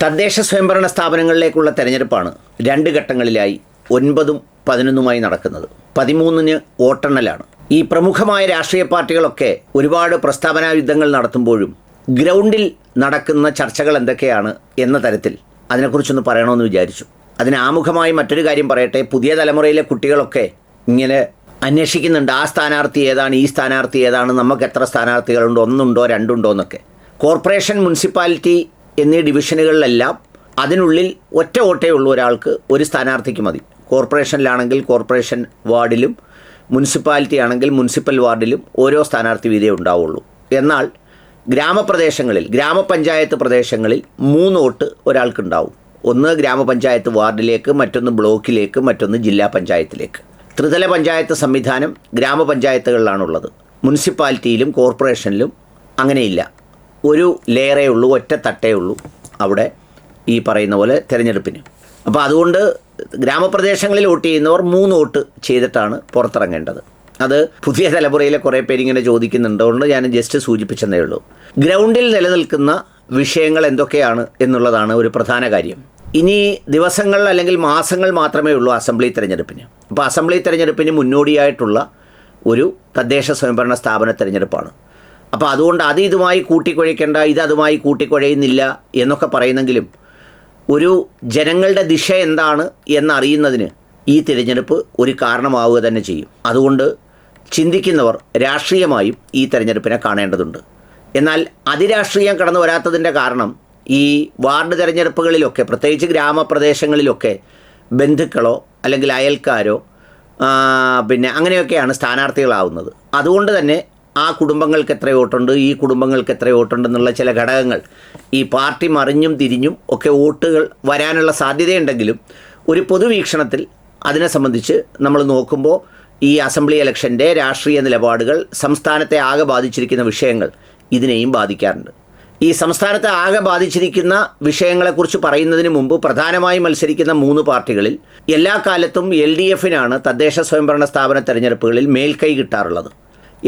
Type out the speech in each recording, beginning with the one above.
തദ്ദേശ സ്വയംഭരണ സ്ഥാപനങ്ങളിലേക്കുള്ള തെരഞ്ഞെടുപ്പാണ് രണ്ട് ഘട്ടങ്ങളിലായി ഒൻപതും പതിനൊന്നുമായി നടക്കുന്നത്. പതിമൂന്നിന് വോട്ടെണ്ണലാണ്. ഈ പ്രമുഖമായ രാഷ്ട്രീയ പാർട്ടികളൊക്കെ ഒരുപാട് പ്രസ്താവനാ യുദ്ധങ്ങൾ നടത്തുമ്പോഴും ഗ്രൗണ്ടിൽ നടക്കുന്ന ചർച്ചകൾ എന്തൊക്കെയാണ് എന്ന തരത്തിൽ അതിനെക്കുറിച്ചൊന്ന് പറയണമെന്ന് വിചാരിച്ചു. അതിന് ആമുഖമായി മറ്റൊരു കാര്യം പറയട്ടെ. പുതിയ തലമുറയിലെ കുട്ടികളൊക്കെ ഇങ്ങനെ അന്വേഷിക്കുന്നുണ്ട് ആ സ്ഥാനാർത്ഥി ഏതാണ് ഈ സ്ഥാനാർത്ഥി ഏതാണ് നമുക്ക് എത്ര സ്ഥാനാർത്ഥികളുണ്ടോ ഒന്നുണ്ടോ രണ്ടുണ്ടോ എന്നൊക്കെ. കോർപ്പറേഷൻ മുനിസിപ്പാലിറ്റി എന്നീ ഡിവിഷനുകളിലെല്ലാം അതിനുള്ളിൽ ഒറ്റ വോട്ടേ ഉള്ളൂ ഒരാൾക്ക് ഒരു സ്ഥാനാർത്ഥിക്ക് മതി. കോർപ്പറേഷനിലാണെങ്കിൽ കോർപ്പറേഷൻ വാർഡിലും മുനിസിപ്പാലിറ്റി ആണെങ്കിൽ മുനിസിപ്പൽ വാർഡിലും ഓരോ സ്ഥാനാർത്ഥി വീതേ ഉണ്ടാവുള്ളൂ. എന്നാൽ ഗ്രാമപ്രദേശങ്ങളിൽ ഗ്രാമപഞ്ചായത്ത് പ്രദേശങ്ങളിൽ മൂന്ന് വോട്ട് ഒരാൾക്കുണ്ടാവും. ഒന്ന് ഗ്രാമപഞ്ചായത്ത് വാർഡിലേക്ക് മറ്റൊന്ന് ബ്ലോക്കിലേക്ക് മറ്റൊന്ന് ജില്ലാ പഞ്ചായത്തിലേക്ക്. ത്രിതല പഞ്ചായത്ത് സംവിധാനം ഗ്രാമപഞ്ചായത്തുകളിലാണുള്ളത്. മുനിസിപ്പാലിറ്റിയിലും കോർപ്പറേഷനിലും അങ്ങനെയില്ല. ഒരു ലെയറേ ഉള്ളൂ ഒറ്റ തട്ടേ ഉള്ളൂ അവിടെ ഈ പറയുന്ന പോലെ തിരഞ്ഞെടുപ്പിന്. അപ്പോൾ അതുകൊണ്ട് ഗ്രാമപ്രദേശങ്ങളിൽ വോട്ട് ചെയ്യുന്നവർ മൂന്ന് വോട്ട് ചെയ്തിട്ടാണ് പുറത്തിറങ്ങേണ്ടത്. അത് പുതിയ തലമുറയിലെ കുറേ പേരിങ്ങനെ ചോദിക്കുന്നുണ്ട്. അതുകൊണ്ട് ഞാൻ ജസ്റ്റ് സൂചിപ്പിച്ചതേ ഉള്ളൂ. ഗ്രൗണ്ടിൽ നിലനിൽക്കുന്ന വിഷയങ്ങൾ എന്തൊക്കെയാണ് എന്നുള്ളതാണ് ഒരു പ്രധാന കാര്യം. ഇനി ദിവസങ്ങൾ അല്ലെങ്കിൽ മാസങ്ങൾ മാത്രമേ ഉള്ളൂ അസംബ്ലി തെരഞ്ഞെടുപ്പിന്. അപ്പോൾ അസംബ്ലി തെരഞ്ഞെടുപ്പിന് മുന്നോടിയായിട്ടുള്ള ഒരു തദ്ദേശ സ്വയംഭരണ സ്ഥാപന തെരഞ്ഞെടുപ്പാണ്. അപ്പോൾ അതുകൊണ്ട് അത് ഇതുമായി കൂട്ടിക്കുഴയ്ക്കേണ്ട ഇത് അതുമായി കൂട്ടിക്കുഴയുന്നില്ല എന്നൊക്കെ പറയുന്നെങ്കിലും ഒരു ജനങ്ങളുടെ ദിശ എന്താണ് എന്നറിയുന്നതിന് ഈ തിരഞ്ഞെടുപ്പ് ഒരു കാരണമാവുക തന്നെ ചെയ്യും. അതുകൊണ്ട് ചിന്തിക്കുന്നവർ രാഷ്ട്രീയമായും ഈ തെരഞ്ഞെടുപ്പിനെ കാണേണ്ടതുണ്ട്. എന്നാൽ അതിരാഷ്ട്രീയം കടന്നു വരാത്തതിന്റെ കാരണം ഈ വാർഡ് തിരഞ്ഞെടുപ്പുകളിലൊക്കെ പ്രത്യേകിച്ച് ഗ്രാമപ്രദേശങ്ങളിലൊക്കെ ബന്ധുക്കളോ അല്ലെങ്കിൽ അയൽക്കാരോ പിന്നെ അങ്ങനെയൊക്കെയാണ് സ്ഥാനാർത്ഥികളാവുന്നത്. അതുകൊണ്ട് തന്നെ ആ കുടുംബങ്ങൾക്ക് എത്ര വോട്ടുണ്ട് ഈ കുടുംബങ്ങൾക്ക് എത്ര വോട്ടുണ്ടെന്നുള്ള ചില ഘടകങ്ങൾ ഈ പാർട്ടി മറിഞ്ഞും തിരിഞ്ഞും ഒക്കെ വോട്ടുകൾ വരാനുള്ള സാധ്യതയുണ്ടെങ്കിലും ഒരു പൊതുവീക്ഷണത്തിൽ അതിനെ സംബന്ധിച്ച് നമ്മൾ നോക്കുമ്പോൾ ഈ അസംബ്ലി ഇലക്ഷന്റെ രാഷ്ട്രീയ നിലപാടുകൾ സംസ്ഥാനത്തെ ആകെ ബാധിച്ചിരിക്കുന്ന വിഷയങ്ങൾ ഇതിനെയും ബാധിക്കാറുണ്ട്. ഈ സംസ്ഥാനത്തെ ആകെ ബാധിച്ചിരിക്കുന്ന വിഷയങ്ങളെക്കുറിച്ച് പറയുന്നതിന് മുമ്പ് പ്രധാനമായും മത്സരിക്കുന്ന മൂന്ന് പാർട്ടികളിൽ എല്ലാ കാലത്തും എൽ ഡി എഫിനാണ് തദ്ദേശ സ്വയംഭരണ സ്ഥാപന തെരഞ്ഞെടുപ്പുകളിൽ മേൽക്കൈ കിട്ടാറുള്ളത്.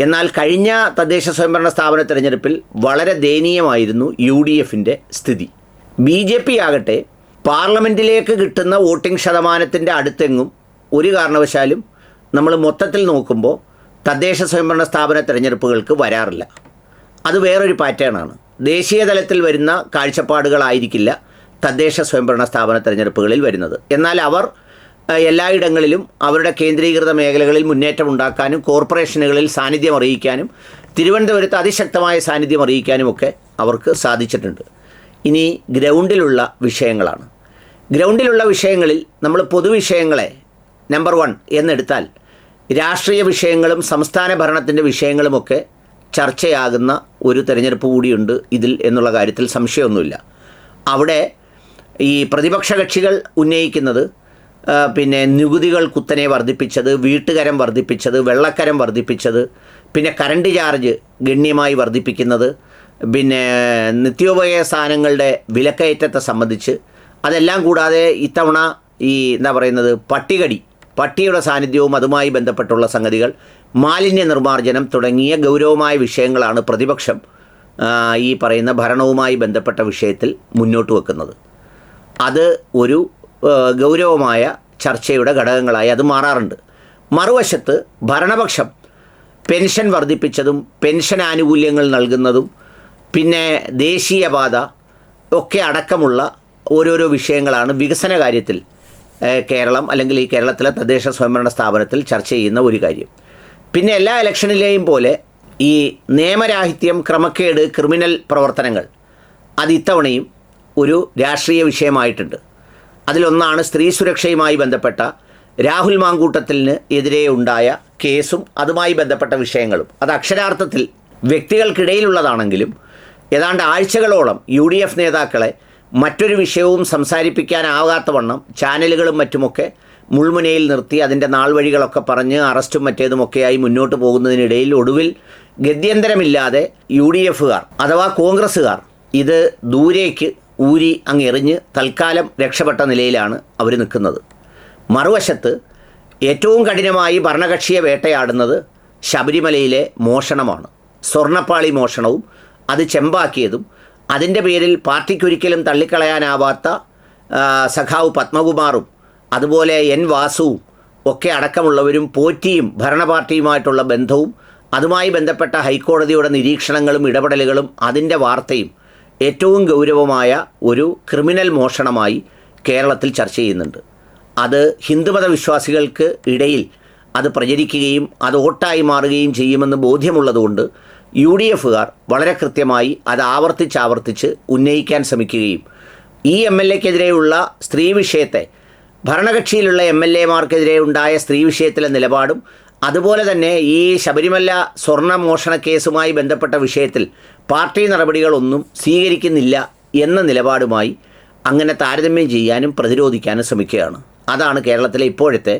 എന്നാൽ കഴിഞ്ഞ തദ്ദേശ സ്വയംഭരണ സ്ഥാപന തെരഞ്ഞെടുപ്പിൽ വളരെ ദയനീയമായിരുന്നു യു ഡി എഫിന്റെ സ്ഥിതി. ബി ജെ പി ആകട്ടെ പാർലമെന്റിലേക്ക് കിട്ടുന്ന വോട്ടിംഗ് ശതമാനത്തിന്റെ അടുത്തെങ്ങും ഒരു കാരണവശാലും നമ്മൾ മൊത്തത്തിൽ നോക്കുമ്പോൾ തദ്ദേശ സ്വയംഭരണ സ്ഥാപന തെരഞ്ഞെടുപ്പുകൾക്ക് വരാറില്ല. അത് വേറൊരു പാറ്റേണാണ് ദേശീയ തലത്തിൽ വരുന്ന കാഴ്ചപ്പാടുകളായിരിക്കില്ല തദ്ദേശ സ്വയംഭരണ സ്ഥാപന തെരഞ്ഞെടുപ്പുകളിൽ വരുന്നത്. എന്നാൽ അവർ എല്ലായിടങ്ങളിലും അവരുടെ കേന്ദ്രീകൃത മേഖലകളിൽ മുന്നേറ്റം ഉണ്ടാക്കാനും കോർപ്പറേഷനുകളിൽ സാന്നിധ്യം അറിയിക്കാനും തിരുവനന്തപുരത്ത് അതിശക്തമായ സാന്നിധ്യം അറിയിക്കാനുമൊക്കെ അവർക്ക് സാധിച്ചിട്ടുണ്ട്. ഇനി ഗ്രൗണ്ടിലുള്ള വിഷയങ്ങളാണ്. ഗ്രൗണ്ടിലുള്ള വിഷയങ്ങളിൽ നമ്മൾ പൊതുവിഷയങ്ങളെ നമ്പർ വൺ എന്നെടുത്താൽ രാഷ്ട്രീയ വിഷയങ്ങളും സംസ്ഥാന ഭരണത്തിന്റെ വിഷയങ്ങളുമൊക്കെ ചർച്ചയാകുന്ന ഒരു തെരഞ്ഞെടുപ്പ് കൂടിയുണ്ട് ഇതിൽ എന്നുള്ള കാര്യത്തിൽ സംശയമൊന്നുമില്ല. അവിടെ ഈ പ്രതിപക്ഷ കക്ഷികൾ ഉന്നയിക്കുന്നത് പിന്നെ നികുതികൾ കുത്തനെ വർദ്ധിപ്പിച്ചത് വീട്ടുകരം വർദ്ധിപ്പിച്ചത് വെള്ളക്കരം വർദ്ധിപ്പിച്ചത് പിന്നെ കറണ്ട് ചാർജ് ഗണ്യമായി വർദ്ധിപ്പിക്കുന്നത് പിന്നെ നിത്യോപയോഗ സാധനങ്ങളുടെ വിലക്കയറ്റത്തെ സംബന്ധിച്ച് അതെല്ലാം കൂടാതെ ഇത്തവണ ഈ എന്താ പറയുന്നത് പട്ടികടി പട്ടിയുടെ സാന്നിധ്യവും അതുമായി ബന്ധപ്പെട്ടുള്ള സംഗതികൾ മാലിന്യ നിർമ്മാർജനം തുടങ്ങിയ ഗൗരവമായ വിഷയങ്ങളാണ് പ്രതിപക്ഷം ഈ പറയുന്ന ഭരണവുമായി ബന്ധപ്പെട്ട വിഷയത്തിൽ മുന്നോട്ട് വെക്കുന്നത്. അത് ഒരു ഗൗരവമായ ചർച്ചയുടെ ഘടകങ്ങളായി അത് മാറാറുണ്ട്. മറുവശത്ത് ഭരണപക്ഷം പെൻഷൻ വർദ്ധിപ്പിച്ചതും പെൻഷൻ ആനുകൂല്യങ്ങൾ നൽകുന്നതും പിന്നെ ദേശീയപാത ഒക്കെ അടക്കമുള്ള ഓരോരോ വിഷയങ്ങളാണ് വികസന കാര്യത്തിൽ കേരളം അല്ലെങ്കിൽ ഈ കേരളത്തിലെ തദ്ദേശ സ്വയംഭരണ സ്ഥാപനത്തിൽ ചർച്ച ചെയ്യുന്ന ഒരു കാര്യം. പിന്നെ എല്ലാ ഇലക്ഷനിലെയും പോലെ ഈ നിയമരാഹിത്യം ക്രമക്കേട് ക്രിമിനൽ പ്രവർത്തനങ്ങൾ അത് ഇത്തവണയും ഒരു രാഷ്ട്രീയ വിഷയമായിട്ടുണ്ട്. അതിലൊന്നാണ് സ്ത്രീ സുരക്ഷയുമായി ബന്ധപ്പെട്ട രാഹുൽ മാങ്കൂട്ടത്തിന് എതിരെ ഉണ്ടായ കേസും അതുമായി ബന്ധപ്പെട്ട വിഷയങ്ങളും. അത് അക്ഷരാർത്ഥത്തിൽ വ്യക്തികൾക്കിടയിലുള്ളതാണെങ്കിലും ഏതാണ്ട് ആഴ്ചകളോളം യു ഡി എഫ് നേതാക്കളെ മറ്റൊരു വിഷയവും സംസാരിപ്പിക്കാനാകാത്ത വണ്ണം ചാനലുകളും മറ്റുമൊക്കെ മുൾമുനയിൽ നിർത്തി അതിന്റെ നാൾ വഴികളൊക്കെ പറഞ്ഞ് അറസ്റ്റും മറ്റേതുമൊക്കെയായി മുന്നോട്ട് പോകുന്നതിനിടയിൽ ഒടുവിൽ ഗത്യന്തരമില്ലാതെ യു ഡി എഫുകാർ അഥവാ കോൺഗ്രസ്സുകാർ ഇത് ദൂരേക്ക് ഊരി അങ്ങ് എറിഞ്ഞ് തൽക്കാലം രക്ഷപ്പെട്ട നിലയിലാണ് അവർ നിൽക്കുന്നത്. മറുവശത്ത് ഏറ്റവും കഠിനമായി ഭരണകക്ഷിയെ വേട്ടയാടുന്നത് ശബരിമലയിലെ മോഷണമാണ്. സ്വർണപ്പാളി മോഷണവും അത് ചെമ്പാക്കിയതും അതിന്റെ പേരിൽ പാർട്ടിക്കൊരിക്കലും തള്ളിക്കളയാനാവാത്ത സഖാവ് പത്മകുമാറും അതുപോലെ എൻ വാസുവും ഒക്കെ അടക്കമുള്ളവരും പോറ്റിയും ഭരണപാർട്ടിയുമായിട്ടുള്ള ബന്ധവും അതുമായി ബന്ധപ്പെട്ട ഹൈക്കോടതിയുടെ നിരീക്ഷണങ്ങളും ഇടപെടലുകളും അതിന്റെ വാർത്തയും ഏറ്റവും ഗൗരവമായ ഒരു ക്രിമിനൽ മോഷണമായി കേരളത്തിൽ ചർച്ച ചെയ്യുന്നുണ്ട്. അത് ഹിന്ദുമത വിശ്വാസികൾക്ക് ഇടയിൽ അത് പ്രചരിക്കുകയും അത് ഓട്ടായി മാറുകയും ചെയ്യുമെന്ന് ബോധ്യമുള്ളതുകൊണ്ട് യു ഡി എഫുകാർ വളരെ കൃത്യമായി അത് ആവർത്തിച്ച് ആവർത്തിച്ച് ഉന്നയിക്കാൻ ശ്രമിക്കുകയും ഈ എം എൽ എക്കെതിരെയുള്ള സ്ത്രീ വിഷയത്തെ ഭരണകക്ഷിയിലുള്ള എം എൽ എമാർക്കെതിരെ ഉണ്ടായ സ്ത്രീ വിഷയത്തിലെ നിലപാടും അതുപോലെ തന്നെ ഈ ശബരിമല സ്വർണ മോഷണ കേസുമായി ബന്ധപ്പെട്ട വിഷയത്തിൽ പാർട്ടി നടപടികളൊന്നും സ്വീകരിക്കുന്നില്ല എന്ന നിലപാടുമായി അങ്ങനെ താരതമ്യം ചെയ്യാനും പ്രതിരോധിക്കാനും ശ്രമിക്കുകയാണ്. അതാണ് കേരളത്തിലെ ഇപ്പോഴത്തെ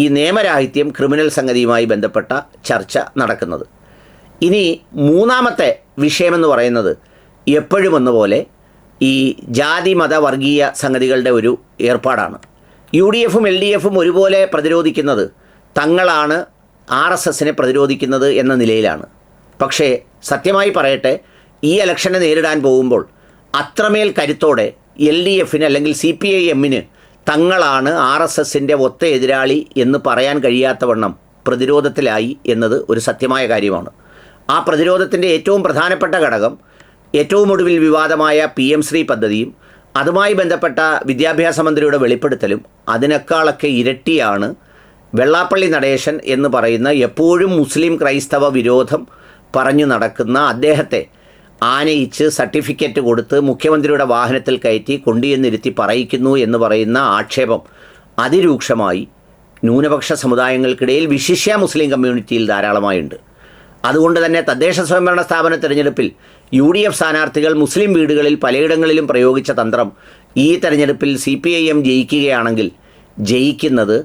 ഈ നിയമരാഹിത്യം ക്രിമിനൽ സംഗതിയുമായി ബന്ധപ്പെട്ട ചർച്ച നടക്കുന്നത്. ഇനി മൂന്നാമത്തെ വിഷയമെന്ന് പറയുന്നത് എപ്പോഴും എന്നപോലെ ഈ ജാതി മത വർഗീയ സംഗതികളുടെ ഒരു ഏർപ്പാടാണ്. യു ഡി എഫും എൽ ഡി എഫും ഒരുപോലെ പ്രതിരോധിക്കുന്നത് തങ്ങളാണ് ആർ എസ് എസിനെ പ്രതിരോധിക്കുന്നത് എന്ന നിലയിലാണ്. പക്ഷേ സത്യമായി പറയട്ടെ ഈ ഇലക്ഷനെ നേരിടാൻ പോകുമ്പോൾ അത്രമേൽ കരുത്തോടെ എൽ ഡി എഫിന് അല്ലെങ്കിൽ സി പി ഐ എമ്മിന് തങ്ങളാണ് ആർ എസ് എസിന്റെ ഒത്ത എതിരാളി എന്ന് പറയാൻ കഴിയാത്തവണ്ണം പ്രതിരോധത്തിലായി എന്നത് ഒരു സത്യമായ കാര്യമാണ്. ആ പ്രതിരോധത്തിന്റെ ഏറ്റവും പ്രധാനപ്പെട്ട ഘടകം ഏറ്റവും ഒടുവിൽ വിവാദമായ പി എം ശ്രീ പദ്ധതിയും അതുമായി ബന്ധപ്പെട്ട വിദ്യാഭ്യാസ മന്ത്രിയുടെ വെളിപ്പെടുത്തലും അതിനേക്കാളൊക്കെ ഇരട്ടിയാണ് വെള്ളാപ്പള്ളി നടേശൻ എന്ന് പറയുന്ന എപ്പോഴും മുസ്ലിം ക്രൈസ്തവ വിരോധം പറഞ്ഞു നടക്കുന്ന അദ്ദേഹത്തെ ആനയിച്ച് സർട്ടിഫിക്കറ്റ് കൊടുത്ത് മുഖ്യമന്ത്രിയുടെ വാഹനത്തിൽ കയറ്റി കൊണ്ടുചെന്നിരുത്തി പറയിക്കുന്നു എന്ന് പറയുന്ന ആക്ഷേപം അതിരൂക്ഷമായി ന്യൂനപക്ഷ സമുദായങ്ങൾക്കിടയിൽ വിശിഷ്യ മുസ്ലിം കമ്മ്യൂണിറ്റിയിൽ ധാരാളമായുണ്ട്. അതുകൊണ്ട് തന്നെ തദ്ദേശ സ്വയംഭരണ സ്ഥാപന തെരഞ്ഞെടുപ്പിൽ യു ഡി എഫ് സ്ഥാനാർത്ഥികൾ മുസ്ലിം വീടുകളിൽ പലയിടങ്ങളിലും പ്രയോഗിച്ച തന്ത്രം ഈ തെരഞ്ഞെടുപ്പിൽ സി പി ഐ എം ജയിക്കുകയാണെങ്കിൽ ജയിക്കുന്നത്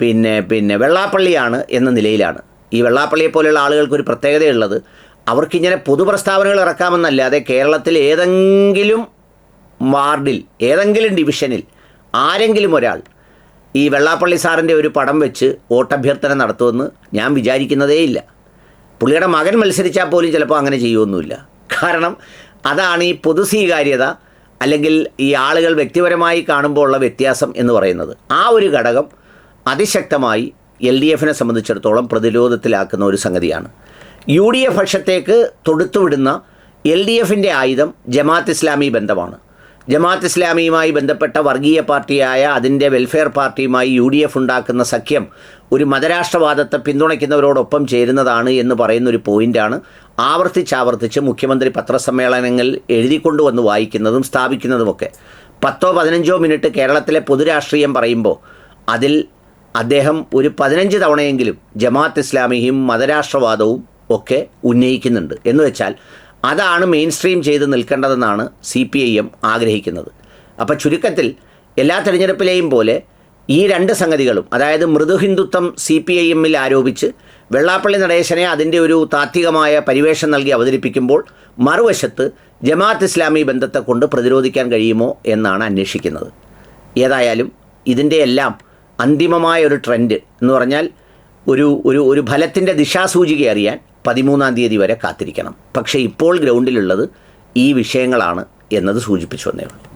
പിന്നെ പിന്നെ വെള്ളാപ്പള്ളിയാണ് എന്ന നിലയിലാണ്. ഈ വെള്ളാപ്പള്ളിയെ പോലെയുള്ള ആളുകൾക്ക് ഒരു പ്രത്യേകതയുള്ളത് അവർക്കിങ്ങനെ പൊതുപ്രസ്താവനകൾ ഇറക്കാമെന്നല്ലാതെ കേരളത്തിൽ ഏതെങ്കിലും വാർഡിൽ ഏതെങ്കിലും ഡിവിഷനിൽ ആരെങ്കിലും ഒരാൾ ഈ വെള്ളാപ്പള്ളി സാറിന്റെ ഒരു പടം വെച്ച് വോട്ടഭ്യർത്ഥന നടത്തുമെന്ന് ഞാൻ വിചാരിക്കുന്നതേയില്ല പുള്ളിയുടെ മകൻ മത്സരിച്ചാൽ പോലും ചിലപ്പോൾ അങ്ങനെ ചെയ്യുമൊന്നുമില്ല കാരണം അതാണ് ഈ പൊതു സ്വീകാര്യത അല്ലെങ്കിൽ ഈ ആളുകൾ വ്യക്തിപരമായി കാണുമ്പോൾ ഉള്ള വ്യത്യാസം എന്ന് പറയുന്നത്. ആ ഒരു ഘടകം അതിശക്തമായി എൽ ഡി എഫിനെ സംബന്ധിച്ചിടത്തോളം പ്രതിരോധത്തിലാക്കുന്ന ഒരു സംഗതിയാണ്. യു ഡി എഫ് പക്ഷത്തേക്ക് തൊടുത്തുവിടുന്ന എൽ ഡി എഫിന്റെ ആയുധം ജമാഅത്ത് ഇസ്ലാമി ബന്ധമാണ്. ജമാഅത്ത് ഇസ്ലാമിയുമായി ബന്ധപ്പെട്ട വർഗീയ പാർട്ടിയായ അതിന്റെ വെൽഫെയർ പാർട്ടിയുമായി യു ഡി എഫ് ഉണ്ടാക്കുന്ന സഖ്യം ഒരു മതരാഷ്ട്രവാദത്തെ പിന്തുണയ്ക്കുന്നവരോടൊപ്പം ചേരുന്നതാണ് എന്ന് പറയുന്ന ഒരു പോയിന്റാണ് ആവർത്തിച്ചാവർത്തിച്ച് മുഖ്യമന്ത്രി പത്രസമ്മേളനങ്ങളിൽ എഴുതിക്കൊണ്ടുവന്ന് വായിക്കുന്നതും സ്ഥാപിക്കുന്നതുമൊക്കെ. പത്തോ പതിനഞ്ചോ മിനിറ്റ് കേരളത്തിലെ പൊതുരാഷ്ട്രീയം പറയുമ്പോൾ അതിൽ അദ്ദേഹം ഒരു പതിനഞ്ച് തവണയെങ്കിലും ജമാഅത്ത് ഇസ്ലാമിയും മതരാഷ്ട്രവാദവും ഒക്കെ ഉന്നയിക്കുന്നുണ്ട്. എന്ന് വെച്ചാൽ അതാണ് മെയിൻ സ്ട്രീം ചെയ്ത് നിൽക്കേണ്ടതെന്നാണ് സി പി ഐ എം ആഗ്രഹിക്കുന്നത്. അപ്പോൾ ചുരുക്കത്തിൽ എല്ലാ തെരഞ്ഞെടുപ്പിലെയും പോലെ ഈ രണ്ട് സംഗതികളും അതായത് മൃദുഹിന്ദുത്വം സി പി ഐ എമ്മിൽ ആരോപിച്ച് വെള്ളാപ്പള്ളി നടേശനെ അതിന്റെ ഒരു താത്വികമായ പരിവേഷം നൽകി അവതരിപ്പിക്കുമ്പോൾ മറുവശത്ത് ജമാഅത്ത് ഇസ്ലാമി ബന്ധത്തെ കൊണ്ട് പ്രതിരോധിക്കാൻ കഴിയുമോ എന്നാണ് അന്വേഷിക്കുന്നത്. ഏതായാലും ഇതിന്റെ എല്ലാം അന്തിമമായ ഒരു ട്രെൻഡ് എന്ന് പറഞ്ഞാൽ ഒരു ഒരു ഒരു ഫലത്തിന്റെ ദിശാസൂചിക അറിയാൻ പതിമൂന്നാം തീയതി വരെ കാത്തിരിക്കണം. പക്ഷേ ഇപ്പോൾ ഗ്രൗണ്ടിലുള്ളത് ഈ വിഷയങ്ങളാണ് എന്നത് സൂചിപ്പിച്ചു വന്നേ ഉള്ളൂ.